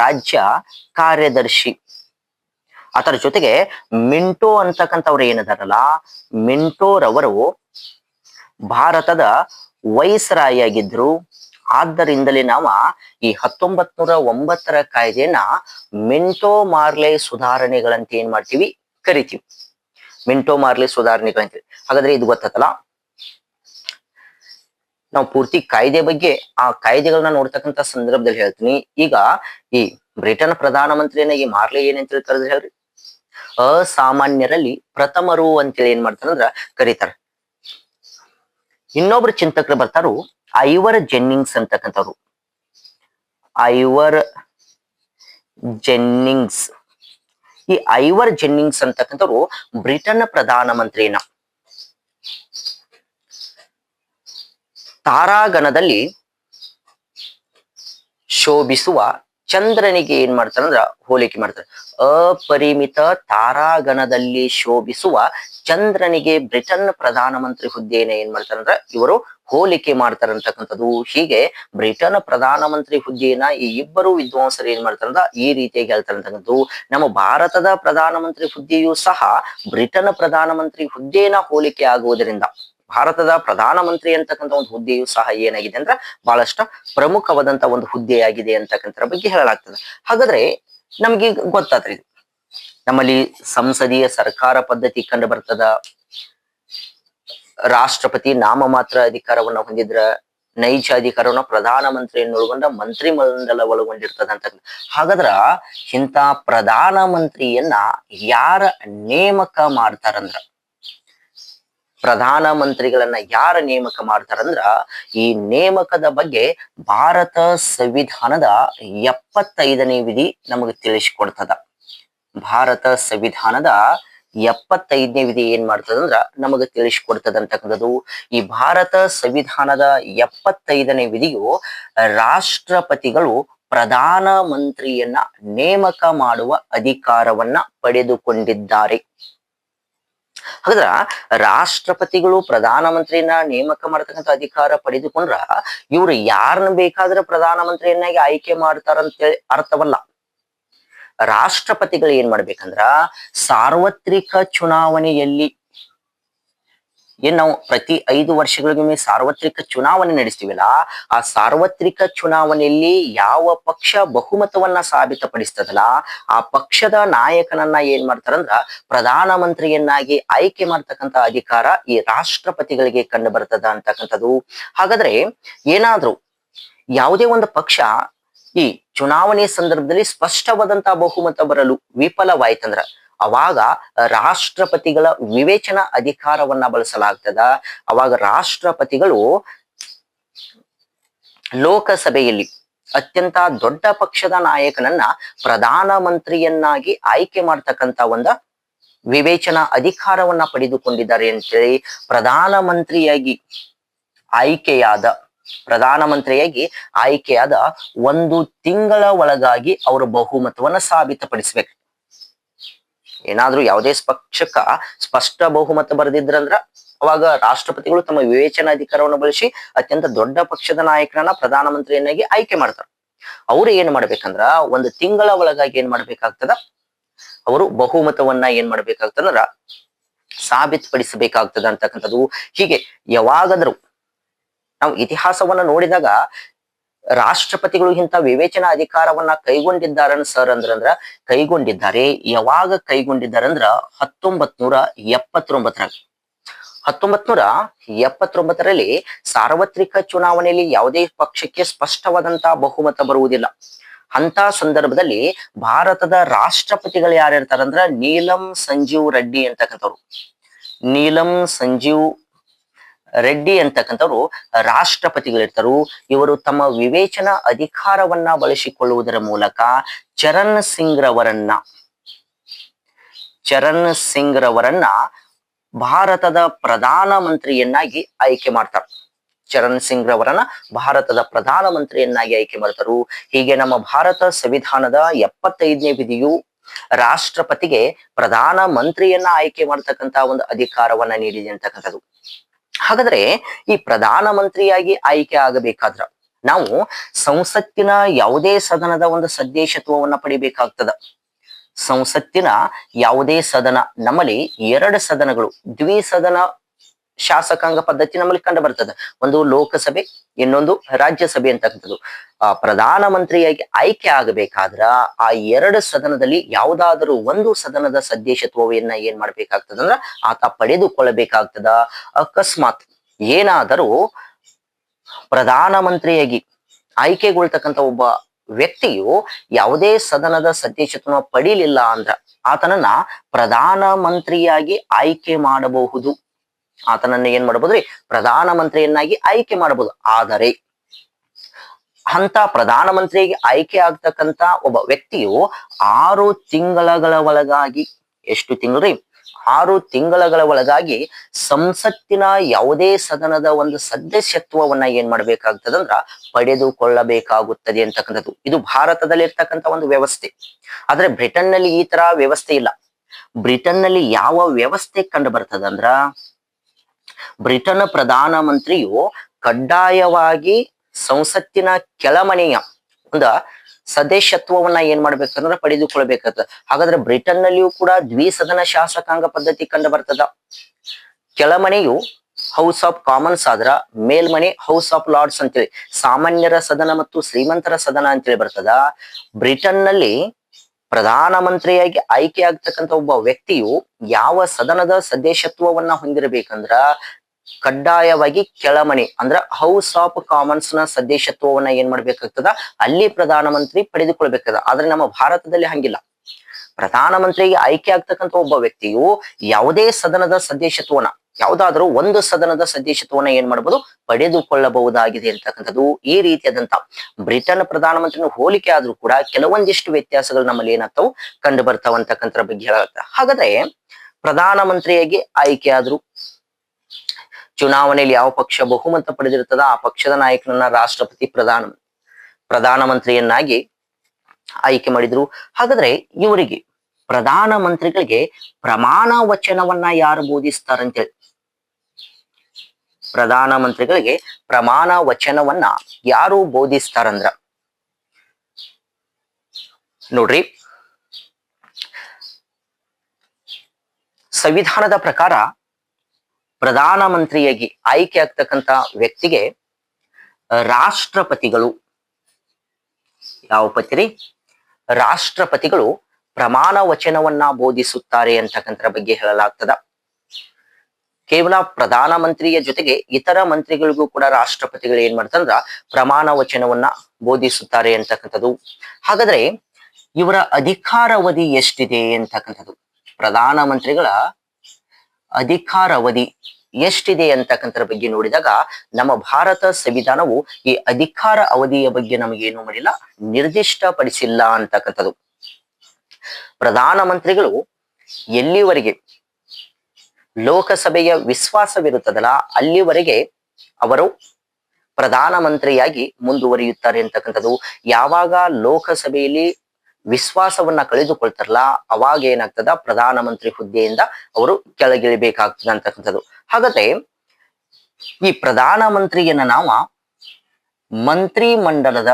ರಾಜ್ಯ ಕಾರ್ಯದರ್ಶಿ. ಅದರ ಜೊತೆಗೆ ಮಿಂಟೋ ಅಂತಕ್ಕಂಥವ್ರು ಏನಿದಾರಲ್ಲ, ಮಿಂಟೋರವರು ಭಾರತದ ವೈಸ್ರಾಯಾಗಿದ್ರು ಆದ್ದರಿಂದಲೇ ನಾವ ಈ ಹತ್ತೊಂಬತ್ ನೂರ ಒಂಬತ್ತರ ಕಾಯ್ದೆಯನ್ನ ಮಿಂಟೋ ಮಾರ್ಲೆ ಸುಧಾರಣೆಗಳಂತ ಏನ್ ಮಾಡ್ತೀವಿ? ಕರಿತೀವಿ. ಮಿಂಟೋ ಮಾರ್ಲೆ ಸುಧಾರಣೆಗಳಂತ ಹಾಗಾದ್ರೆ ಇದು ಗೊತ್ತಲ್ಲ ನಾವು ಪೂರ್ತಿ ಕಾಯ್ದೆ ಬಗ್ಗೆ ಆ ಕಾಯ್ದೆಗಳನ್ನ ನೋಡ್ತಕ್ಕಂತ ಸಂದರ್ಭದಲ್ಲಿ ಹೇಳ್ತೀನಿ. ಈಗ ಈ ಬ್ರಿಟನ್ ಪ್ರಧಾನಮಂತ್ರಿಯನ್ನ ಈ ಮಾರ್ಲೆ ಏನಂತ ಹೇಳ್ತಾರೆ ಹೇಳ್ರಿ? ಅಸಾಮಾನ್ಯರಲ್ಲಿ ಪ್ರಥಮರು ಅಂತೇಳಿ ಏನ್ ಮಾಡ್ತಾರಂದ್ರ ಕರೀತಾರ. ಇನ್ನೊಬ್ರು ಚಿಂತಕರು ಬರ್ತಾರು, ಐವರ್ ಜೆನ್ನಿಂಗ್ಸ್ ಅಂತಕ್ಕಂಥವ್ರು. Ivor Jennings. ಈ ಐವರ್ ಜೆನ್ನಿಂಗ್ಸ್ ಅಂತಕ್ಕಂಥವ್ರು ಬ್ರಿಟನ್ ಪ್ರಧಾನಮಂತ್ರಿನ ತಾರಾಗಣದಲ್ಲಿ ಶೋಭಿಸುವ ಚಂದ್ರನಿಗೆ ಏನ್ ಮಾಡ್ತಾರಂದ್ರ ಹೋಲಿಕೆ ಮಾಡ್ತಾರೆ ಅಪರಿಮಿತ ತಾರಾಗಣದಲ್ಲಿ ಶೋಭಿಸುವ ಚಂದ್ರನಿಗೆ ಬ್ರಿಟನ್ ಪ್ರಧಾನಮಂತ್ರಿ ಹುದ್ದೆಯನ್ನ ಏನ್ ಮಾಡ್ತಾರಂದ್ರ ಇವರು ಹೋಲಿಕೆ ಮಾಡ್ತಾರಂತಕ್ಕಂಥದ್ದು ಹೀಗೆ ಬ್ರಿಟನ್ ಪ್ರಧಾನಮಂತ್ರಿ ಹುದ್ದೆಯನ್ನ ಈ ಇಬ್ಬರು ವಿದ್ವಾಂಸರು ಏನ್ ಮಾಡ್ತಾರಂದ್ರ ಈ ರೀತಿಯಾಗಿ ಹೇಳ್ತಾರಂತಕ್ಕಂಥದ್ದು ನಮ್ಮ ಭಾರತದ ಪ್ರಧಾನಮಂತ್ರಿ ಹುದ್ದೆಯೂ ಸಹ ಬ್ರಿಟನ್ ಪ್ರಧಾನಮಂತ್ರಿ ಹುದ್ದೆಯನ್ನ ಹೋಲಿಕೆ ಆಗುವುದರಿಂದ ಭಾರತದ ಪ್ರಧಾನಮಂತ್ರಿ ಅಂತಕ್ಕಂಥ ಒಂದು ಹುದ್ದೆಯು ಸಹ ಏನಾಗಿದೆ ಅಂದ್ರೆ ಬಹಳಷ್ಟು ಪ್ರಮುಖವಾದಂತ ಒಂದು ಹುದ್ದೆಯಾಗಿದೆ ಅಂತಕ್ಕಂಥರ ಬಗ್ಗೆ ಹೇಳಲಾಗ್ತದೆ. ಹಾಗಾದ್ರೆ ನಮ್ಗೆ ಗೊತ್ತಾದ್ರೆ ನಮ್ಮಲ್ಲಿ ಸಂಸದೀಯ ಸರ್ಕಾರ ಪದ್ಧತಿ ಕಂಡು ಬರ್ತದ, ರಾಷ್ಟ್ರಪತಿ ನಾಮ ಮಾತ್ರ ಅಧಿಕಾರವನ್ನ ಹೊಂದಿದ್ರ, ನೈಜ ಅಧಿಕಾರವನ್ನ ಪ್ರಧಾನಮಂತ್ರಿಯನ್ನು ಒಳಗೊಂಡ ಮಂತ್ರಿ ಮಂಡಲ ಒಳಗೊಂಡಿರ್ತದ ಅಂತ ಹಾಗಾದ್ರ ಇಂಥ ಪ್ರಧಾನಮಂತ್ರಿಯನ್ನ ಯಾರ ನೇಮಕ ಮಾಡ್ತಾರಂದ್ರ ಪ್ರಧಾನ ಮಂತ್ರಿಗಳನ್ನ ಯಾರ ನೇಮಕ ಮಾಡ್ತಾರಂದ್ರ ಈ ನೇಮಕದ ಬಗ್ಗೆ ಭಾರತ ಸಂವಿಧಾನದ ಎಪ್ಪತ್ತೈದನೇ ವಿಧಿ ನಮಗೆ ತಿಳಿಸಿಕೊಡ್ತದ. ಭಾರತ ಸಂವಿಧಾನದ ಎಪ್ಪತ್ತೈದನೇ ವಿಧಿ ಏನ್ ಮಾಡ್ತದಂದ್ರ ನಮಗೆ ತಿಳಿಸಿಕೊಡ್ತದ ಅಂತಕ್ಕಂಥದ್ದು. ಈ ಭಾರತ ಸಂವಿಧಾನದ ಎಪ್ಪತ್ತೈದನೇ ವಿಧಿಯು ರಾಷ್ಟ್ರಪತಿಗಳು ಪ್ರಧಾನ ಮಂತ್ರಿಯನ್ನ ನೇಮಕ ಮಾಡುವ ಅಧಿಕಾರವನ್ನ ಪಡೆದುಕೊಂಡಿದ್ದಾರೆ. ಹಾಗಾದ್ರ ರಾಷ್ಟ್ರಪತಿಗಳು, ಪ್ರಧಾನಮಂತ್ರಿಯನ್ನ ನೇಮಕ ಮಾಡತಕ್ಕಂತ ಅಧಿಕಾರ ಪಡೆದುಕೊಂಡ್ರ ಇವ್ರು ಯಾರನ್ನ ಬೇಕಾದ್ರೆ ಪ್ರಧಾನಮಂತ್ರಿಯನ್ನಾಗಿ ಆಯ್ಕೆ ಮಾಡ್ತಾರಂತೇಳಿ ಅರ್ಥವಲ್ಲ. ರಾಷ್ಟ್ರಪತಿಗಳು ಏನ್ ಮಾಡ್ಬೇಕಂದ್ರ ಸಾರ್ವತ್ರಿಕ ಚುನಾವಣೆಯಲ್ಲಿ ಏನ್ ನಾವು ಪ್ರತಿ ಐದು ವರ್ಷಗಳಿಗೊಮ್ಮೆ ಸಾರ್ವತ್ರಿಕ ಚುನಾವಣೆ ನಡೆಸ್ತೀವಲ್ಲ, ಆ ಸಾರ್ವತ್ರಿಕ ಚುನಾವಣೆಯಲ್ಲಿ ಯಾವ ಪಕ್ಷ ಬಹುಮತವನ್ನ ಸಾಬೀತಪಡಿಸ್ತದಲ್ಲ, ಆ ಪಕ್ಷದ ನಾಯಕನನ್ನ ಏನ್ ಮಾಡ್ತಾರಂದ್ರ ಪ್ರಧಾನಮಂತ್ರಿಯನ್ನಾಗಿ ಆಯ್ಕೆ ಮಾಡ್ತಕ್ಕಂತ ಅಧಿಕಾರ ಈ ರಾಷ್ಟ್ರಪತಿಗಳಿಗೆ ಕಂಡು ಬರ್ತದ ಅಂತಕ್ಕಂಥದ್ದು. ಹಾಗಾದ್ರೆ ಏನಾದ್ರೂ ಯಾವುದೇ ಒಂದು ಪಕ್ಷ ಈ ಚುನಾವಣೆ ಸಂದರ್ಭದಲ್ಲಿ ಸ್ಪಷ್ಟವಾದಂತಹ ಬಹುಮತ ಬರಲು ವಿಫಲವಾಯ್ತಂದ್ರ ಅವಾಗ ರಾಷ್ಟ್ರಪತಿಗಳ ವಿವೇಚನಾ ಅಧಿಕಾರವನ್ನ ಬಳಸಲಾಗ್ತದ. ಅವಾಗ ರಾಷ್ಟ್ರಪತಿಗಳು ಲೋಕಸಭೆಯಲ್ಲಿ ಅತ್ಯಂತ ದೊಡ್ಡ ಪಕ್ಷದ ನಾಯಕನನ್ನ ಪ್ರಧಾನ ಮಂತ್ರಿಯನ್ನಾಗಿ ಆಯ್ಕೆ ಮಾಡ್ತಕ್ಕಂತ ಒಂದ ವಿವೇಚನಾ ಅಧಿಕಾರವನ್ನ ಪಡೆದುಕೊಂಡಿದ್ದಾರೆ ಅಂತೇಳಿ ಪ್ರಧಾನ ಮಂತ್ರಿಯಾಗಿ ಆಯ್ಕೆಯಾದ, ಪ್ರಧಾನ ಮಂತ್ರಿಯಾಗಿ ಆಯ್ಕೆಯಾದ ಒಂದು ತಿಂಗಳ ಒಳಗಾಗಿ ಅವರು ಬಹುಮತವನ್ನ ಸಾಬೀತಪಡಿಸ್ಬೇಕು. ಏನಾದ್ರೂ ಯಾವುದೇ ಪಕ್ಷಕ್ಕ ಸ್ಪಷ್ಟ ಬಹುಮತ ಬರೆದಿದ್ರಂದ್ರ ಅವಾಗ ರಾಷ್ಟ್ರಪತಿಗಳು ತಮ್ಮ ವಿವೇಚನಾಧಿಕಾರವನ್ನು ಬಳಸಿ ಅತ್ಯಂತ ದೊಡ್ಡ ಪಕ್ಷದ ನಾಯಕರನ್ನ ಪ್ರಧಾನಮಂತ್ರಿಯನ್ನಾಗಿ ಆಯ್ಕೆ ಮಾಡ್ತಾರೆ. ಅವ್ರು ಏನ್ ಮಾಡ್ಬೇಕಂದ್ರ ಒಂದು ತಿಂಗಳ ಒಳಗಾಗಿ ಏನ್ ಮಾಡ್ಬೇಕಾಗ್ತದ? ಅವರು ಬಹುಮತವನ್ನ ಏನ್ ಮಾಡ್ಬೇಕಾಗ್ತದಂದ್ರ ಸಾಬೀತುಪಡಿಸಬೇಕಾಗ್ತದ ಅಂತಕ್ಕಂಥದ್ದು ಹೀಗೆ ಯಾವಾಗಾದ್ರೂ. ನಾವು ಇತಿಹಾಸವನ್ನ ನೋಡಿದಾಗ ರಾಷ್ಟ್ರಪತಿಗಳು ಇಂಥ ವಿವೇಚನಾ ಅಧಿಕಾರವನ್ನ ಕೈಗೊಂಡಿದ್ದಾರೆ ಸರ್ ಅಂದ್ರಂದ್ರ, ಕೈಗೊಂಡಿದ್ದಾರೆ, ಯಾವಾಗ ಕೈಗೊಂಡಿದ್ದಾರೆ ಅಂದ್ರ ಹತ್ತೊಂಬತ್ ನೂರ ಎಪ್ಪತ್ತೊಂಬತ್ತರಾಗ ಹತ್ತೊಂಬತ್ ನೂರ ಎಪ್ಪತ್ತೊಂಬತ್ತರಲ್ಲಿ ಸಾರ್ವತ್ರಿಕ ಚುನಾವಣೆಯಲ್ಲಿ ಯಾವುದೇ ಪಕ್ಷಕ್ಕೆ ಸ್ಪಷ್ಟವಾದಂತಹ ಬಹುಮತ ಬರುವುದಿಲ್ಲ. ಅಂತ ಸಂದರ್ಭದಲ್ಲಿ ಭಾರತದ ರಾಷ್ಟ್ರಪತಿಗಳು ಯಾರಿರ್ತಾರಂದ್ರ ನೀಲಂ ಸಂಜೀವ್ ರೆಡ್ಡಿ ಅಂತಕ್ಕಂಥವ್ರು. ನೀಲಂ ಸಂಜೀವ್ ರೆಡ್ಡಿ ಅಂತಕ್ಕಂಥವ್ರು ರಾಷ್ಟ್ರಪತಿಗಳಿರ್ತಾರು. ಇವರು ತಮ್ಮ ವಿವೇಚನಾ ಅಧಿಕಾರವನ್ನ ಬಳಸಿಕೊಳ್ಳುವುದರ ಮೂಲಕ ಚರಣ್ ಸಿಂಗ್ ರವರನ್ನ ಚರಣ್ ಸಿಂಗ್ ರವರನ್ನ ಭಾರತದ ಪ್ರಧಾನ ಮಂತ್ರಿಯನ್ನಾಗಿ ಆಯ್ಕೆ ಮಾಡ್ತಾರೆ. ಚರಣ್ ಸಿಂಗ್ ರವರನ್ನ ಭಾರತದ ಪ್ರಧಾನ ಮಂತ್ರಿಯನ್ನಾಗಿ ಆಯ್ಕೆ ಮಾಡ್ತಾರು. ಹೀಗೆ ನಮ್ಮ ಭಾರತ ಸಂವಿಧಾನದ ಎಪ್ಪತ್ತೈದನೇ ವಿಧಿಯು ರಾಷ್ಟ್ರಪತಿಗೆ ಪ್ರಧಾನ ಮಂತ್ರಿಯನ್ನ ಆಯ್ಕೆ ಮಾಡ್ತಕ್ಕಂತ ಒಂದು ಅಧಿಕಾರವನ್ನ ನೀಡಿದೆ ಅಂತಕ್ಕಂಥದ್ದು. ಹಾಗಾದ್ರೆ ಈ ಪ್ರಧಾನ ಮಂತ್ರಿಯಾಗಿ ಆಯ್ಕೆ ಆಗಬೇಕಾದ್ರ ನಾವು ಸಂಸತ್ತಿನ ಯಾವುದೇ ಸದನದ ಒಂದು ಸದಸ್ಯತ್ವವನ್ನ ಪಡಿಬೇಕಾಗ್ತದ. ಸಂಸತ್ತಿನ ಯಾವುದೇ ಸದನ, ನಮ್ಮಲ್ಲಿ ಎರಡು ಸದನಗಳು, ದ್ವಿಸದನ ಶಾಸಕಾಂಗ ಪದ್ಧತಿ ನಮ್ಮಲ್ಲಿ ಕಂಡು ಬರ್ತದೆ. ಒಂದು ಲೋಕಸಭೆ, ಇನ್ನೊಂದು ರಾಜ್ಯಸಭೆ ಅಂತಕ್ಕಂಥದ್ದು. ಆ ಪ್ರಧಾನ ಮಂತ್ರಿಯಾಗಿ ಆಯ್ಕೆ ಆಗಬೇಕಾದ್ರ ಆ ಎರಡು ಸದನದಲ್ಲಿ ಯಾವುದಾದರೂ ಒಂದು ಸದನದ ಸದಸ್ಯತ್ವವನ್ನ ಏನ್ ಮಾಡ್ಬೇಕಾಗ್ತದಂದ್ರ ಆತ ಪಡೆದುಕೊಳ್ಳಬೇಕಾಗ್ತದ. ಅಕಸ್ಮಾತ್ ಏನಾದರೂ ಪ್ರಧಾನ ಮಂತ್ರಿಯಾಗಿ ಆಯ್ಕೆಗೊಳ್ತಕ್ಕಂಥ ಒಬ್ಬ ವ್ಯಕ್ತಿಯು ಯಾವುದೇ ಸದನದ ಸದಸ್ಯತ್ವ ಪಡೀಲಿಲ್ಲ ಅಂದ್ರ ಆತನನ್ನ ಪ್ರಧಾನ ಮಂತ್ರಿಯಾಗಿ ಆಯ್ಕೆ ಮಾಡಬಹುದು. ಆತನನ್ನ ಏನ್ ಮಾಡಬಹುದ್ರಿ ಪ್ರಧಾನ ಮಂತ್ರಿಯನ್ನಾಗಿ ಆಯ್ಕೆ ಮಾಡಬಹುದು ಆದರೆ ಅಂತ ಪ್ರಧಾನ ಮಂತ್ರಿಗೆ ಆಯ್ಕೆ ಆಗ್ತಕ್ಕಂತ ಒಬ್ಬ ವ್ಯಕ್ತಿಯು ಆರು ತಿಂಗಳಗಳ ಒಳಗಾಗಿ, ಎಷ್ಟು ತಿಂಗಳು ಆರು ತಿಂಗಳಗಳ ಒಳಗಾಗಿ ಸಂಸತ್ತಿನ ಯಾವುದೇ ಸದನದ ಒಂದು ಸದಸ್ಯತ್ವವನ್ನ ಏನ್ ಮಾಡ್ಬೇಕಾಗ್ತದಂದ್ರ ಪಡೆದುಕೊಳ್ಳಬೇಕಾಗುತ್ತದೆ ಅಂತಕ್ಕಂಥದ್ದು. ಇದು ಭಾರತದಲ್ಲಿ ಇರ್ತಕ್ಕಂಥ ಒಂದು ವ್ಯವಸ್ಥೆ. ಆದ್ರೆ ಬ್ರಿಟನ್ನಲ್ಲಿ ಈ ತರ ವ್ಯವಸ್ಥೆ ಇಲ್ಲ. ಬ್ರಿಟನ್ನಲ್ಲಿ ಯಾವ ವ್ಯವಸ್ಥೆ ಕಂಡು ಬರ್ತದಂದ್ರ ಬ್ರಿಟನ್ ಪ್ರಧಾನ ಮಂತ್ರಿಯು ಕಡ್ಡಾಯವಾಗಿ ಸಂಸತ್ತಿನ ಕೆಳಮನೆಯ ಒಂದ ಸದಸ್ಯತ್ವವನ್ನ ಏನ್ ಮಾಡ್ಬೇಕಂದ್ರೆ ಪಡೆದುಕೊಳ್ಬೇಕಾಗ್ತದ. ಹಾಗಾದ್ರೆ ಬ್ರಿಟನ್ ನಲ್ಲಿಯೂ ಕೂಡ ದ್ವಿಸದನ ಶಾಸಕಾಂಗ ಪದ್ಧತಿ ಕಂಡು ಬರ್ತದ. ಕೆಳಮನೆಯು ಹೌಸ್ ಆಫ್ ಕಾಮನ್ಸ್ ಆದ್ರ ಮೇಲ್ಮನೆ ಹೌಸ್ ಆಫ್ ಲಾರ್ಡ್ಸ್ ಅಂತೇಳಿ, ಸಾಮಾನ್ಯರ ಸದನ ಮತ್ತು ಶ್ರೀಮಂತರ ಸದನ ಅಂತೇಳಿ ಬರ್ತದ. ಬ್ರಿಟನ್ನಲ್ಲಿ ಪ್ರಧಾನ ಮಂತ್ರಿಯಾಗಿ ಆಯ್ಕೆ ಆಗ್ತಕ್ಕಂತ ಒಬ್ಬ ವ್ಯಕ್ತಿಯು ಯಾವ ಸದನದ ಸದಸ್ಯತ್ವವನ್ನ ಹೊಂದಿರಬೇಕಂದ್ರ ಕಡ್ಡಾಯವಾಗಿ ಕೆಳಮನೆ, ಅಂದ್ರ ಹೌಸ್ ಆಫ್ ಕಾಮನ್ಸ್ನ ಸದಸ್ಯತ್ವವನ್ನ ಏನ್ ಮಾಡ್ಬೇಕಾಗ್ತದ? ಅಲ್ಲಿ ಪ್ರಧಾನಮಂತ್ರಿ ಪಡೆದುಕೊಳ್ಬೇಕಾದ ಆದ್ರೆ ನಮ್ಮ ಭಾರತದಲ್ಲಿ ಹಂಗಿಲ್ಲ. ಪ್ರಧಾನಮಂತ್ರಿಗೆ ಆಯ್ಕೆ ಆಗ್ತಕ್ಕಂತ ಒಬ್ಬ ವ್ಯಕ್ತಿಯು ಯಾವುದೇ ಸದನದ ಸದಸ್ಯತ್ವನ ಯಾವ್ದಾದ್ರೂ ಒಂದು ಸದನದ ಸದಸ್ಯತ್ವವನ್ನು ಏನ್ ಮಾಡಬಹುದು ಪಡೆದುಕೊಳ್ಳಬಹುದಾಗಿದೆ ಅಂತಕ್ಕಂಥದ್ದು ಈ ರೀತಿಯಾದಂತ ಬ್ರಿಟನ್ ಪ್ರಧಾನಮಂತ್ರಿನ ಹೋಲಿಕೆ ಆದ್ರೂ ಕೂಡ ಕೆಲವೊಂದಿಷ್ಟು ವ್ಯತ್ಯಾಸಗಳು ನಮ್ಮಲ್ಲಿ ಏನಾಗ್ತಾವು? ಕಂಡು ಬರ್ತಾವ ಅಂತಕ್ಕಂಥ ಬಗ್ಗೆ ಹೇಳುತ್ತೆ ಹಾಗಾದ್ರೆ ಪ್ರಧಾನಮಂತ್ರಿಯಾಗಿ ಆಯ್ಕೆ ಆದ್ರು ಚುನಾವಣೆಯಲ್ಲಿ ಯಾವ ಪಕ್ಷ ಬಹುಮತ ಪಡೆದಿರ್ತದ ಆ ಪಕ್ಷದ ನಾಯಕನನ್ನ ರಾಷ್ಟ್ರಪತಿ ಪ್ರಧಾನ ಪ್ರಧಾನಮಂತ್ರಿಯನ್ನಾಗಿ ಆಯ್ಕೆ ಮಾಡಿದ್ರು. ಹಾಗಾದ್ರೆ ಇವರಿಗೆ ಪ್ರಧಾನ ಮಂತ್ರಿಗಳಿಗೆ ಪ್ರಮಾಣ ವಚನವನ್ನ ಯಾರು ಬೋಧಿಸ್ತಾರಂತೇಳಿ ಪ್ರಧಾನ ಮಂತ್ರಿಗಳಿಗೆ ಪ್ರಮಾಣ ವಚನವನ್ನ ಯಾರು ಬೋಧಿಸ್ತಾರಂದ್ರ? ನೋಡ್ರಿ. ಸಂವಿಧಾನದ ಪ್ರಕಾರ ಪ್ರಧಾನ ಮಂತ್ರಿಯಾಗಿ ಆಯ್ಕೆ ಆಗ್ತಕ್ಕಂತ ವ್ಯಕ್ತಿಗೆ ರಾಷ್ಟ್ರಪತಿಗಳು, ಯಾವ ಪತಿರಿ? ರಾಷ್ಟ್ರಪತಿಗಳು ಪ್ರಮಾಣ ವಚನವನ್ನ ಬೋಧಿಸುತ್ತಾರೆ ಅಂತಕ್ಕಂಥ ಬಗ್ಗೆ ಹೇಳಲಾಗ್ತದ. ಕೇವಲ ಪ್ರಧಾನ ಮಂತ್ರಿಯ ಜೊತೆಗೆ ಇತರ ಮಂತ್ರಿಗಳಿಗೂ ಕೂಡ ರಾಷ್ಟ್ರಪತಿಗಳು ಏನ್ ಮಾಡ್ತಂದ್ರ ಪ್ರಮಾಣ ವಚನವನ್ನ ಬೋಧಿಸುತ್ತಾರೆ ಅಂತಕ್ಕಂಥದ್ದು. ಹಾಗಾದ್ರೆ ಇವರ ಅಧಿಕಾರಾವಧಿ ಎಷ್ಟಿದೆ ಅಂತಕ್ಕಂಥದ್ದು? ಪ್ರಧಾನ ಮಂತ್ರಿಗಳ ಅಧಿಕಾರಾವಧಿ ಎಷ್ಟಿದೆ ಅಂತಕ್ಕಂಥದ್ರ ಬಗ್ಗೆ ನೋಡಿದಾಗ ನಮ್ಮ ಭಾರತ ಸಂವಿಧಾನವು ಈ ಅಧಿಕಾರ ಅವಧಿಯ ಬಗ್ಗೆ ನಮಗೇನು ಮಾಡಿಲ್ಲ, ನಿರ್ದಿಷ್ಟಪಡಿಸಿಲ್ಲ ಅಂತಕ್ಕಂಥದ್ದು. ಪ್ರಧಾನ ಮಂತ್ರಿಗಳು ಎಲ್ಲಿವರೆಗೆ ಲೋಕಸಭೆಯ ವಿಶ್ವಾಸವಿರುತ್ತದಲ್ಲ, ಅಲ್ಲಿವರೆಗೆ ಅವರು ಪ್ರಧಾನ ಮಂತ್ರಿಯಾಗಿ ಮುಂದುವರಿಯುತ್ತಾರೆ ಅಂತಕ್ಕಂಥದ್ದು. ಯಾವಾಗ ಲೋಕಸಭೆಯಲ್ಲಿ ವಿಶ್ವಾಸವನ್ನ ಕಳೆದುಕೊಳ್ತಾರಲ್ಲ, ಅವಾಗ ಏನಾಗ್ತದ? ಪ್ರಧಾನಮಂತ್ರಿ ಹುದ್ದೆಯಿಂದ ಅವರು ಕೆಳಗಿಳಿಬೇಕಾಗ್ತದೆ ಅಂತಕ್ಕಂಥದ್ದು. ಹಾಗತೆ ಈ ಪ್ರಧಾನಮಂತ್ರಿಯನ್ನ ನಾವ ಮಂತ್ರಿ ಮಂಡಲದ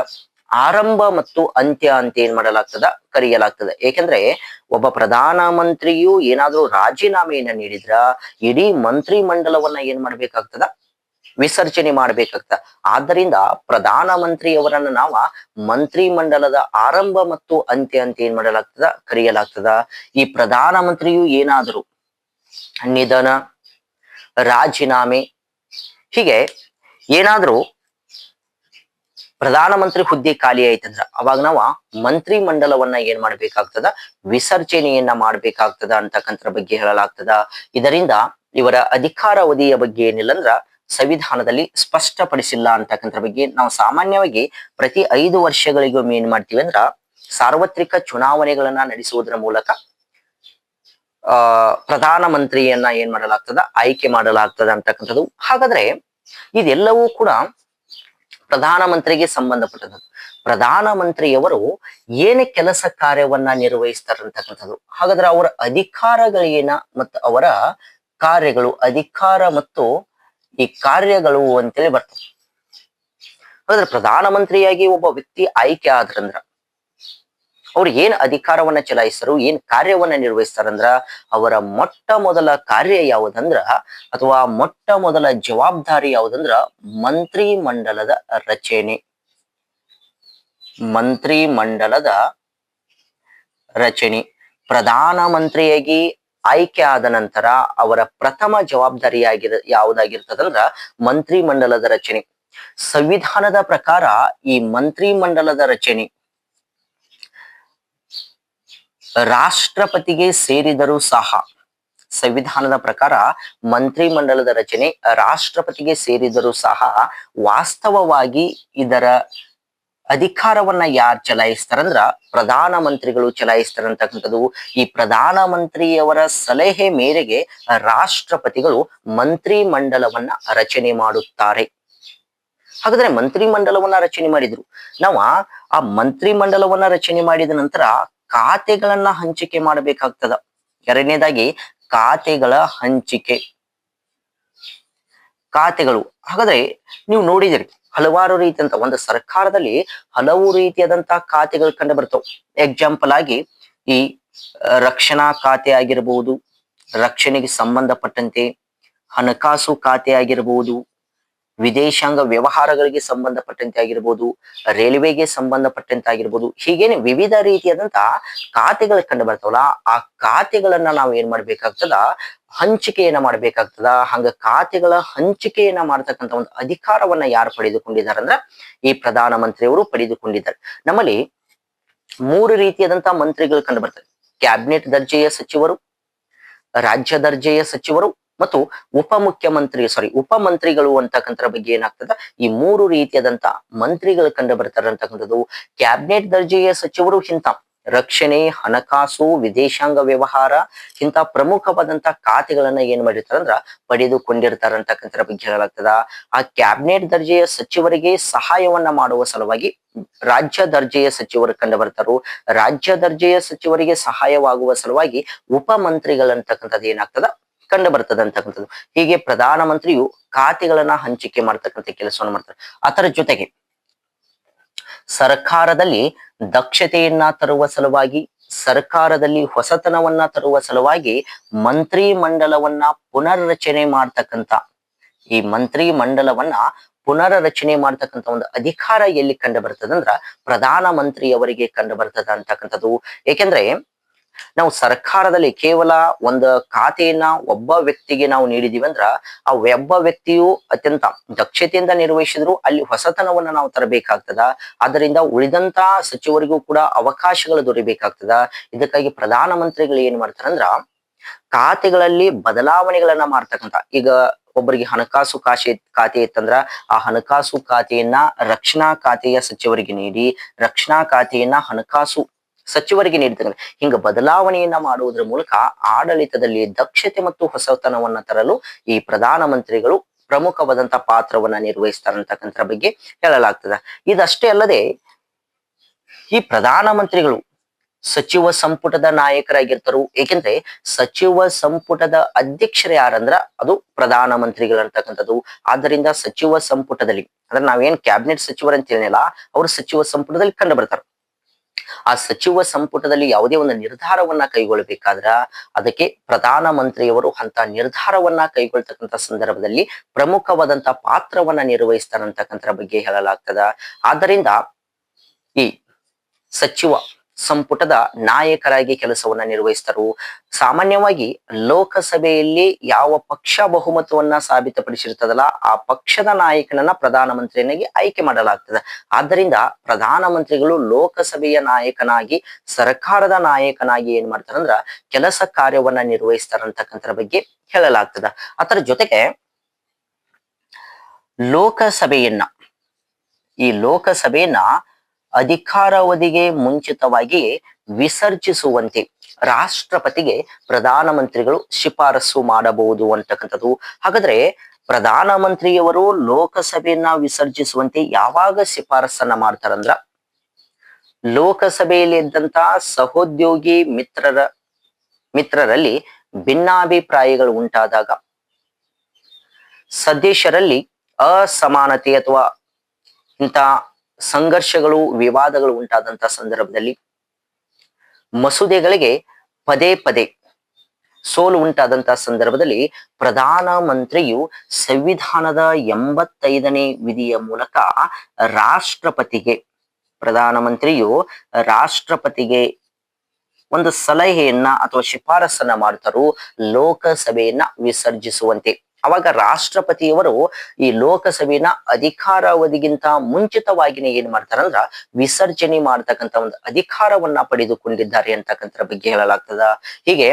ಆರಂಭ ಮತ್ತು ಅಂತ್ಯ ಅಂತ ಏನ್ ಮಾಡಲಾಗ್ತದ? ಕರೆಯಲಾಗ್ತದೆ. ಏಕೆಂದ್ರೆ ಒಬ್ಬ ಪ್ರಧಾನ ಮಂತ್ರಿಯು ಏನಾದ್ರೂ ರಾಜೀನಾಮೆಯನ್ನ ನೀಡಿದ್ರ, ಇಡೀ ಮಂತ್ರಿ ಮಂಡಲವನ್ನ ಏನ್ ಮಾಡ್ಬೇಕಾಗ್ತದ? ವಿಸರ್ಜನೆ ಮಾಡ್ಬೇಕಾಗ್ತದ. ಆದ್ದರಿಂದ ಪ್ರಧಾನ ಮಂತ್ರಿಯವರನ್ನ ನಾವ ಮಂತ್ರಿ ಮಂಡಲದ ಆರಂಭ ಮತ್ತು ಅಂತ್ಯ ಅಂತ ಏನ್ ಮಾಡಲಾಗ್ತದ? ಕರೆಯಲಾಗ್ತದ. ಈ ಪ್ರಧಾನ ಮಂತ್ರಿಯು ಏನಾದರೂ ನಿಧನ, ರಾಜೀನಾಮೆ, ಹೀಗೆ ಏನಾದ್ರೂ ಪ್ರಧಾನಮಂತ್ರಿ ಹುದ್ದೆ ಖಾಲಿ ಆಯ್ತಂದ್ರ, ಅವಾಗ ನಾವು ಮಂತ್ರಿ ಮಂಡಲವನ್ನ ಏನ್ ಮಾಡ್ಬೇಕಾಗ್ತದ? ವಿಸರ್ಜನೆಯನ್ನ ಮಾಡ್ಬೇಕಾಗ್ತದ ಅಂತಕ್ಕಂಥದ್ರ ಬಗ್ಗೆ ಹೇಳಲಾಗ್ತದ. ಇದರಿಂದ ಇವರ ಅಧಿಕಾರಾವಧಿಯ ಬಗ್ಗೆ ಏನಿಲ್ಲ ಅಂದ್ರ ಸಂವಿಧಾನದಲ್ಲಿ ಸ್ಪಷ್ಟಪಡಿಸಿಲ್ಲ ಅಂತಕ್ಕಂಥದ್ರ ಬಗ್ಗೆ ನಾವು ಸಾಮಾನ್ಯವಾಗಿ ಪ್ರತಿ ಐದು ವರ್ಷಗಳಿಗೊಮ್ಮೆ ಏನ್ ಮಾಡ್ತೀವಿ ಅಂದ್ರ ಸಾರ್ವತ್ರಿಕ ಚುನಾವಣೆಗಳನ್ನ ನಡೆಸುವುದರ ಮೂಲಕ, ಆ ಪ್ರಧಾನ ಮಂತ್ರಿಯನ್ನ ಏನ್ ಮಾಡಲಾಗ್ತದ? ಆಯ್ಕೆ ಮಾಡಲಾಗ್ತದ ಅಂತಕ್ಕಂಥದ್ದು. ಹಾಗಾದ್ರೆ ಇದೆಲ್ಲವೂ ಕೂಡ ಪ್ರಧಾನಮಂತ್ರಿಗೆ ಸಂಬಂಧಪಟ್ಟದ್ದು. ಪ್ರಧಾನಮಂತ್ರಿಯವರು ಏನೇ ಕೆಲಸ ಕಾರ್ಯವನ್ನ ನಿರ್ವಹಿಸ್ತಾರಂತಕ್ಕಂಥದ್ದು. ಹಾಗಾದ್ರೆ ಅವರ ಅಧಿಕಾರಗಳೇನ ಮತ್ತು ಅವರ ಕಾರ್ಯಗಳು, ಅಧಿಕಾರ ಮತ್ತು ಈ ಕಾರ್ಯಗಳು ಅಂತೇಳಿ ಬರ್ತವೆ. ಹಾಗಾದ್ರೆ ಪ್ರಧಾನಮಂತ್ರಿಯಾಗಿ ಒಬ್ಬ ವ್ಯಕ್ತಿ ಆಯ್ಕೆ ಆದ್ರಂದ್ರ ಅವ್ರು ಏನ್ ಅಧಿಕಾರವನ್ನ ಚಲಾಯಿಸ್ತಾರೋ, ಏನ್ ಕಾರ್ಯವನ್ನ ನಿರ್ವಹಿಸ್ತಾರಂದ್ರ ಅವರ ಮೊಟ್ಟ ಮೊದಲ ಕಾರ್ಯ ಯಾವುದಂದ್ರ ಅಥವಾ ಮೊಟ್ಟ ಮೊದಲ ಜವಾಬ್ದಾರಿ ಯಾವುದಂದ್ರ ಮಂತ್ರಿ ಮಂಡಲದ ರಚನೆ. ಮಂತ್ರಿ ಮಂಡಲದ ರಚನೆ. ಪ್ರಧಾನ ಮಂತ್ರಿಯಾಗಿ ಆಯ್ಕೆ ಆದ ನಂತರ ಅವರ ಪ್ರಥಮ ಜವಾಬ್ದಾರಿಯಾಗಿರ ಯಾವುದಾಗಿರ್ತದಂದ್ರ ಮಂತ್ರಿ ಮಂಡಲದ ರಚನೆ. ಸಂವಿಧಾನದ ಪ್ರಕಾರ ಈ ಮಂತ್ರಿ ಮಂಡಲದ ರಚನೆ. ರಾಷ್ಟ್ರಪತಿಗೆ ಸೇರಿದರೂ ಸಹ. ಸಂವಿಧಾನದ ಪ್ರಕಾರ ಮಂತ್ರಿ ಮಂಡಲದ ರಚನೆ ರಾಷ್ಟ್ರಪತಿಗೆ ಸೇರಿದರೂ ಸಹ ವಾಸ್ತವವಾಗಿ ಇದರ ಅಧಿಕಾರವನ್ನ ಯಾರು ಚಲಾಯಿಸ್ತಾರಂದ್ರ ಪ್ರಧಾನ ಮಂತ್ರಿಗಳು ಚಲಾಯಿಸ್ತಾರಂತಕ್ಕಂಥದ್ದು. ಈ ಪ್ರಧಾನ ಮಂತ್ರಿಯವರ ಸಲಹೆ ಮೇರೆಗೆ ರಾಷ್ಟ್ರಪತಿಗಳು ಮಂತ್ರಿ ಮಂಡಲವನ್ನ ರಚನೆ ಮಾಡುತ್ತಾರೆ. ಹಾಗಾದ್ರೆ ಮಂತ್ರಿ ಮಂಡಲವನ್ನ ರಚನೆ ಮಾಡಿದ್ರು. ನಾವು ಆ ಮಂತ್ರಿ ಮಂಡಲವನ್ನ ರಚನೆ ಮಾಡಿದ ನಂತರ ಖಾತೆಗಳನ್ನ ಹಂಚಿಕೆ ಮಾಡಬೇಕಾಗ್ತದ. ಎರಡನೇದಾಗಿ ಖಾತೆಗಳ ಹಂಚಿಕೆ. ಖಾತೆಗಳು, ಹಾಗಾದ್ರೆ ನೀವು ನೋಡಿದಿರಿ, ಹಲವಾರು ರೀತಿಯಂತ ಒಂದು ಸರ್ಕಾರದಲ್ಲಿ ಹಲವು ರೀತಿಯಾದಂತಹ ಖಾತೆಗಳು ಕಂಡು ಬರ್ತವೆ ಎಕ್ಸಾಂಪಲ್ ಆಗಿ ಈ ರಕ್ಷಣಾ ಖಾತೆ ಆಗಿರಬಹುದು ರಕ್ಷಣೆಗೆ ಸಂಬಂಧಪಟ್ಟಂತೆ ಹಣಕಾಸು ಖಾತೆ ಆಗಿರಬಹುದು ವಿದೇಶಾಂಗ ವ್ಯವಹಾರಗಳಿಗೆ ಸಂಬಂಧಪಟ್ಟಂತೆ ಆಗಿರ್ಬೋದು ರೈಲ್ವೆಗೆ ಸಂಬಂಧಪಟ್ಟಂತೆ ಆಗಿರ್ಬೋದು ಹೀಗೇನೆ ವಿವಿಧ ರೀತಿಯಾದಂತಹ ಖಾತೆಗಳು ಕಂಡು ಬರ್ತಾವಲ್ಲ, ಆ ಖಾತೆಗಳನ್ನ ನಾವು ಏನ್ ಮಾಡ್ಬೇಕಾಗ್ತದ? ಹಂಚಿಕೆಯನ್ನ ಮಾಡ್ಬೇಕಾಗ್ತದ? ಹಂಗ ಖಾತೆಗಳ ಹಂಚಿಕೆಯನ್ನ ಮಾಡತಕ್ಕಂತ ಒಂದು ಅಧಿಕಾರವನ್ನ ಯಾರು ಪಡೆದುಕೊಂಡಿದ್ದಾರೆ ಅಂದ್ರೆ ಈ ಪ್ರಧಾನ ಮಂತ್ರಿಯವರು ಪಡೆದುಕೊಂಡಿದ್ದಾರೆ. ನಮ್ಮಲ್ಲಿ ಮೂರು ರೀತಿಯಾದಂತಹ ಮಂತ್ರಿಗಳು ಕಂಡು ಬರ್ತಾರೆ ಕ್ಯಾಬಿನೆಟ್ ದರ್ಜೆಯ ಸಚಿವರು, ರಾಜ್ಯ ದರ್ಜೆಯ ಸಚಿವರು ಮತ್ತು ಉಪಮುಖ್ಯಮಂತ್ರಿ ಸಾರಿ ಉಪಮಂತ್ರಿಗಳು ಅಂತಕ್ಕಂಥ ಬಗ್ಗೆ ಏನಾಗ್ತದ? ಈ ಮೂರು ರೀತಿಯಾದಂತ ಮಂತ್ರಿಗಳು ಕಂಡು ಬರ್ತಾರೆ ಅಂತಕ್ಕಂಥದ್ದು ಕ್ಯಾಬಿನೆಟ್ ದರ್ಜೆಯ ಸಚಿವರು ಹಿಂತ ರಕ್ಷಣೆ, ಹಣಕಾಸು, ವಿದೇಶಾಂಗ ವ್ಯವಹಾರ, ಇಂಥ ಪ್ರಮುಖವಾದಂತ ಖಾತೆಗಳನ್ನ ಏನ್ ಮಾಡಿರ್ತಾರ ಅಂದ್ರ ಪಡೆದುಕೊಂಡಿರ್ತಾರ ಅಂತಕ್ಕಂಥರ ಬಗ್ಗೆ ಹೇಳಲಾಗ್ತದ. ಆ ಕ್ಯಾಬಿನೆಟ್ ದರ್ಜೆಯ ಸಚಿವರಿಗೆ ಸಹಾಯವನ್ನ ಮಾಡುವ ಸಲುವಾಗಿ ರಾಜ್ಯ ದರ್ಜೆಯ ಸಚಿವರು ಕಂಡು ಬರ್ತಾರೋ. ರಾಜ್ಯ ದರ್ಜೆಯ ಸಚಿವರಿಗೆ ಸಹಾಯವಾಗುವ ಸಲುವಾಗಿ ಉಪಮಂತ್ರಿಗಳಂತಕ್ಕಂಥದ್ದು ಏನಾಗ್ತದ? ಕಂಡು ಬರ್ತದೆ ಅಂತಕ್ಕಂಥದ್ದು. ಹೀಗೆ ಪ್ರಧಾನಮಂತ್ರಿಯು ಖಾತೆಗಳನ್ನ ಹಂಚಿಕೆ ಮಾಡ್ತಕ್ಕಂಥ ಕೆಲಸವನ್ನು ಮಾಡ್ತಾರೆ. ಅದರ ಜೊತೆಗೆ ಸರ್ಕಾರದಲ್ಲಿ ದಕ್ಷತೆಯನ್ನ ತರುವ ಸಲುವಾಗಿ, ಸರ್ಕಾರದಲ್ಲಿ ಹೊಸತನವನ್ನ ತರುವ ಸಲುವಾಗಿ ಮಂತ್ರಿ ಮಂಡಲವನ್ನ ಪುನರ್ರಚನೆ ಮಾಡ್ತಕ್ಕಂಥ, ಈ ಮಂತ್ರಿ ಮಂಡಲವನ್ನ ಪುನರ್ರಚನೆ ಮಾಡ್ತಕ್ಕಂಥ ಒಂದು ಅಧಿಕಾರ ಎಲ್ಲಿ ಕಂಡು ಬರ್ತದಂದ್ರ ಪ್ರಧಾನ ಮಂತ್ರಿಯವರಿಗೆ ಕಂಡು ಬರ್ತದ ಅಂತಕ್ಕಂಥದ್ದು. ಏಕೆಂದ್ರೆ ನಾವು ಸರ್ಕಾರದಲ್ಲಿ ಕೇವಲ ಒಂದು ಖಾತೆಯನ್ನ ಒಬ್ಬ ವ್ಯಕ್ತಿಗೆ ನಾವು ನೀಡಿದೀವಿ ಅಂದ್ರ ಆ ಒಬ್ಬ ವ್ಯಕ್ತಿಯು ಅತ್ಯಂತ ದಕ್ಷತೆಯಿಂದ ನಿರ್ವಹಿಸಿದ್ರು ಅಲ್ಲಿ ಹೊಸತನವನ್ನ ನಾವು ತರಬೇಕಾಗ್ತದ. ಅದರಿಂದ ಉಳಿದಂತ ಸಚಿವರಿಗೂ ಕೂಡ ಅವಕಾಶಗಳು ದೊರೆಯಬೇಕಾಗ್ತದ ಇದಕ್ಕಾಗಿ ಪ್ರಧಾನ ಮಂತ್ರಿಗಳು ಏನ್ ಮಾಡ್ತಾರಂದ್ರ ಖಾತೆಗಳಲ್ಲಿ ಬದಲಾವಣೆಗಳನ್ನ ಮಾಡ್ತಕ್ಕಂತ. ಈಗ ಒಬ್ಬರಿಗೆ ಹಣಕಾಸು ಖಾತೆ ಖಾತೆ ಇತ್ತಂದ್ರ ಆ ಹಣಕಾಸು ಖಾತೆಯನ್ನ ರಕ್ಷಣಾ ಖಾತೆಯ ಸಚಿವರಿಗೆ ನೀಡಿ, ರಕ್ಷಣಾ ಖಾತೆಯನ್ನ ಹಣಕಾಸು ಸಚಿವರಿಗೆ ನೀಡಿದ್ದಾರೆ ಹಿಂಗ ಬದಲಾವಣೆಯನ್ನ ಮಾಡುವುದರ ಮೂಲಕ ಆಡಳಿತದಲ್ಲಿ ದಕ್ಷತೆ ಮತ್ತು ಹೊಸತನವನ್ನ ತರಲು ಈ ಪ್ರಧಾನ ಮಂತ್ರಿಗಳು ಪ್ರಮುಖವಾದಂತ ಪಾತ್ರವನ್ನ ನಿರ್ವಹಿಸ್ತಾರಂತಕ್ಕಂಥ ಬಗ್ಗೆ ಹೇಳಲಾಗ್ತದೆ. ಇದಷ್ಟೇ ಅಲ್ಲದೆ ಈ ಪ್ರಧಾನ ಮಂತ್ರಿಗಳು ಸಚಿವ ಸಂಪುಟದ ನಾಯಕರಾಗಿರ್ತಾರು, ಏಕೆಂದ್ರೆ ಸಚಿವ ಸಂಪುಟದ ಅಧ್ಯಕ್ಷರು ಯಾರಂದ್ರ ಅದು ಪ್ರಧಾನ ಮಂತ್ರಿಗಳಂತಕ್ಕಂಥದ್ದು ಆದ್ದರಿಂದ ಸಚಿವ ಸಂಪುಟದಲ್ಲಿ ಅಂದ್ರೆ ನಾವೇನ್ ಕ್ಯಾಬಿನೆಟ್ ಸಚಿವರು ಹೇಳಿಲ್ಲ ಅವರು ಸಚಿವ ಸಂಪುಟದಲ್ಲಿ ಕಂಡು ಬರ್ತಾರೆ. ಆ ಸಚಿವ ಸಂಪುಟದಲ್ಲಿ ಯಾವುದೇ ಒಂದು ನಿರ್ಧಾರವನ್ನ ಕೈಗೊಳ್ಳಬೇಕಾದ್ರ ಅದಕ್ಕೆ ಪ್ರಧಾನ ಮಂತ್ರಿಯವರು ಅಂತ ನಿರ್ಧಾರವನ್ನ ಕೈಗೊಳ್ತಕ್ಕಂಥ ಸಂದರ್ಭದಲ್ಲಿ ಪ್ರಮುಖವಾದಂತ ಪಾತ್ರವನ್ನ ನಿರ್ವಹಿಸ್ತಾರಂತಕ್ಕಂಥ ಬಗ್ಗೆ ಹೇಳಲಾಗ್ತದ. ಆದ್ದರಿಂದ ಈ ಸಚಿವ ಸಂಪುಟದ ನಾಯಕರಾಗಿ ಕೆಲಸವನ್ನ ನಿರ್ವಹಿಸ್ತಾರು, ಸಾಮಾನ್ಯವಾಗಿ ಲೋಕಸಭೆಯಲ್ಲಿ ಯಾವ ಪಕ್ಷ ಬಹುಮತವನ್ನ ಸಾಬೀತಪಡಿಸಿರ್ತದಲ್ಲ, ಆ ಪಕ್ಷದ ನಾಯಕನನ್ನ ಪ್ರಧಾನಮಂತ್ರಿಯನ್ನಾಗಿ ಆಯ್ಕೆ ಮಾಡಲಾಗ್ತದೆ. ಆದ್ದರಿಂದ ಪ್ರಧಾನಮಂತ್ರಿಗಳು ಲೋಕಸಭೆಯ ನಾಯಕನಾಗಿ, ಸರ್ಕಾರದ ನಾಯಕನಾಗಿ ಏನ್ ಮಾಡ್ತಾರಂದ್ರ ಕೆಲಸ ಕಾರ್ಯವನ್ನ ನಿರ್ವಹಿಸ್ತಾರಂತಕ್ಕಂಥ ಬಗ್ಗೆ ಹೇಳಲಾಗ್ತದ. ಅದರ ಜೊತೆಗೆ ಲೋಕಸಭೆಯನ್ನ, ಈ ಲೋಕಸಭೆಯನ್ನ ಅಧಿಕಾರಾವಧಿಗೆ ಮುಂಚಿತವಾಗಿ ವಿಸರ್ಜಿಸುವಂತೆ ರಾಷ್ಟ್ರಪತಿಗೆ ಪ್ರಧಾನಮಂತ್ರಿಗಳು ಶಿಫಾರಸು ಮಾಡಬಹುದು ಅಂತಕ್ಕಂಥದ್ದು. ಹಾಗಾದ್ರೆ ಪ್ರಧಾನಮಂತ್ರಿಯವರು ಲೋಕಸಭೆಯನ್ನ ವಿಸರ್ಜಿಸುವಂತೆ ಯಾವಾಗ ಶಿಫಾರಸನ್ನ ಮಾಡ್ತಾರಂದ್ರ? ಲೋಕಸಭೆಯಲ್ಲಿ ಇದ್ದಂತ ಸಹೋದ್ಯೋಗಿ ಮಿತ್ರರ, ಮಿತ್ರರಲ್ಲಿ ಭಿನ್ನಾಭಿಪ್ರಾಯಗಳು ಉಂಟಾದಾಗ ಸದಸ್ಯರಲ್ಲಿ ಅಸಮಾನತೆ ಅಥವಾ ಇಂಥ ಸಂಘರ್ಷಗಳು, ವಿವಾದಗಳು ಉಂಟಾದಂತ ಸಂದರ್ಭದಲ್ಲಿ ಮಸೂದೆಗಳಿಗೆ ಪದೇ ಪದೇ ಸೋಲು ಉಂಟಾದಂತ ಸಂದರ್ಭದಲ್ಲಿ ಪ್ರಧಾನ ಮಂತ್ರಿಯು ಸಂವಿಧಾನದ ಎಂಬತ್ತೈದನೇ ವಿಧಿಯ ಮೂಲಕ ರಾಷ್ಟ್ರಪತಿಗೆ, ಪ್ರಧಾನ ಮಂತ್ರಿಯು ರಾಷ್ಟ್ರಪತಿಗೆ ಒಂದು ಸಲಹೆಯನ್ನ ಅಥವಾ ಶಿಫಾರಸನ್ನ ಮಾಡ್ತಾರೋ, ಲೋಕಸಭೆಯನ್ನ ವಿಸರ್ಜಿಸುವಂತೆ. ಅವಾಗ ರಾಷ್ಟ್ರಪತಿಯವರು ಈ ಲೋಕಸಭೆನ ಅಧಿಕಾರಾವಧಿಗಿಂತ ಮುಂಚಿತವಾಗಿನೇ ಏನ್ ಮಾಡ್ತಾರಂದ್ರ ವಿಸರ್ಜನೆ ಮಾಡ್ತಕ್ಕಂತ ಒಂದು ಅಧಿಕಾರವನ್ನ ಪಡೆದುಕೊಂಡಿದ್ದಾರೆ ಅಂತಕ್ಕಂಥ ಬಗ್ಗೆ ಹೇಳಲಾಗ್ತದ. ಹೀಗೆ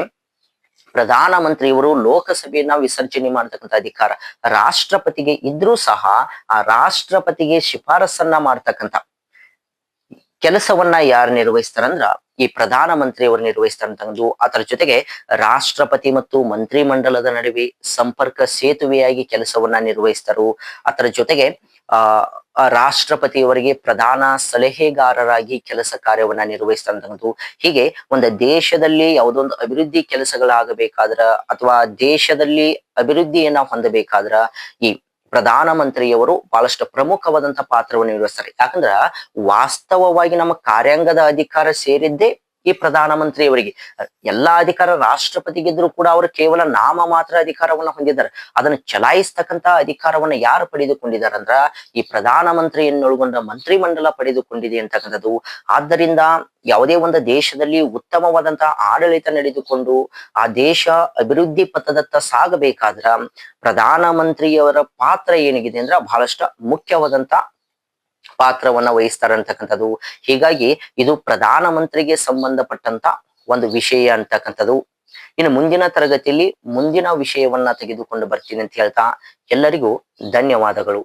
ಪ್ರಧಾನಮಂತ್ರಿಯವರು ಲೋಕಸಭೆಯನ್ನ ವಿಸರ್ಜನೆ ಮಾಡತಕ್ಕಂತ ಅಧಿಕಾರ ರಾಷ್ಟ್ರಪತಿಗೆ ಇದ್ರೂ ಸಹ ಆ ರಾಷ್ಟ್ರಪತಿಗೆ ಶಿಫಾರಸನ್ನ ಮಾಡ್ತಕ್ಕಂತ ಕೆಲಸವನ್ನ ಯಾರು ನಿರ್ವಹಿಸ್ತಾರಂದ್ರ ಈ ಪ್ರಧಾನ ಮಂತ್ರಿಯವರು ನಿರ್ವಹಿಸ್ತಾರಂತದ್ದು ಅದರ ಜೊತೆಗೆ ರಾಷ್ಟ್ರಪತಿ ಮತ್ತು ಮಂತ್ರಿ ಮಂಡಲದ ನಡುವೆ ಸಂಪರ್ಕ ಸೇತುವೆಯಾಗಿ ಕೆಲಸವನ್ನ ನಿರ್ವಹಿಸ್ತಾರು. ಅದರ ಜೊತೆಗೆ, ಆ ಆ ರಾಷ್ಟ್ರಪತಿಯವರಿಗೆ ಪ್ರಧಾನ ಸಲಹೆಗಾರರಾಗಿ ಕೆಲಸ ಕಾರ್ಯವನ್ನ ನಿರ್ವಹಿಸ್ತಕ್ಕಂಥದ್ದು ಹೀಗೆ ಒಂದು ದೇಶದಲ್ಲಿ ಯಾವುದೊಂದು ಅಭಿವೃದ್ಧಿ ಕೆಲಸಗಳಾಗಬೇಕಾದ್ರ ಅಥವಾ ದೇಶದಲ್ಲಿ ಅಭಿವೃದ್ಧಿಯನ್ನ ಹೊಂದಬೇಕಾದ್ರ ಈ ಪ್ರಧಾನ ಮಂತ್ರಿಯವರು ಬಹಳಷ್ಟು ಪ್ರಮುಖವಾದಂತಹ ಪಾತ್ರವನ್ನು ನಿರ್ವಹಿಸ್ತಾರೆ. ಯಾಕಂದ್ರ ವಾಸ್ತವವಾಗಿ ನಮ್ಮ ಕಾರ್ಯಾಂಗದ ಅಧಿಕಾರ ಸೇರಿದ್ದೇ ಈ ಪ್ರಧಾನಮಂತ್ರಿಯವರಿಗೆ. ಎಲ್ಲಾ ಅಧಿಕಾರ ರಾಷ್ಟ್ರಪತಿಗಿದ್ರು ಕೂಡ ಅವರು ಕೇವಲ ನಾಮ ಮಾತ್ರ ಅಧಿಕಾರವನ್ನ ಹೊಂದಿದ್ದಾರೆ. ಅದನ್ನು ಚಲಾಯಿಸ್ತಕ್ಕಂತ ಅಧಿಕಾರವನ್ನ ಯಾರು ಪಡೆದುಕೊಂಡಿದ್ದಾರೆ ಅಂದ್ರ ಈ ಪ್ರಧಾನ ಮಂತ್ರಿಯನ್ನೊಳಗೊಂಡ ಮಂತ್ರಿ ಮಂಡಲ ಪಡೆದುಕೊಂಡಿದೆ ಅಂತಕ್ಕಂಥದ್ದು. ಆದ್ದರಿಂದ ಯಾವುದೇ ಒಂದು ದೇಶದಲ್ಲಿ ಉತ್ತಮವಾದಂತಹ ಆಡಳಿತ ನಡೆದುಕೊಂಡು ಆ ದೇಶ ಅಭಿವೃದ್ಧಿ ಪಥದತ್ತ ಸಾಗಬೇಕಾದ್ರ ಪ್ರಧಾನ ಮಂತ್ರಿಯವರ ಪಾತ್ರ ಏನಿದೆ ಅಂದ್ರ ಬಹಳಷ್ಟು ಮುಖ್ಯವಾದಂತ ಪಾತ್ರವನ್ನ ವಹಿಸ್ತಾರೆ ಅಂತಕ್ಕಂಥದ್ದು ಹೀಗಾಗಿ ಇದು ಪ್ರಧಾನ ಮಂತ್ರಿಗೆ ಸಂಬಂಧಪಟ್ಟಂತ ಒಂದು ವಿಷಯ ಅಂತಕ್ಕಂಥದ್ದು. ಇನ್ನು ಮುಂದಿನ ತರಗತಿಯಲ್ಲಿ ಮುಂದಿನ ವಿಷಯವನ್ನ ತೆಗೆದುಕೊಂಡು ಬರ್ತೀನಿ ಅಂತ ಹೇಳ್ತಾ ಎಲ್ಲರಿಗೂ ಧನ್ಯವಾದಗಳು.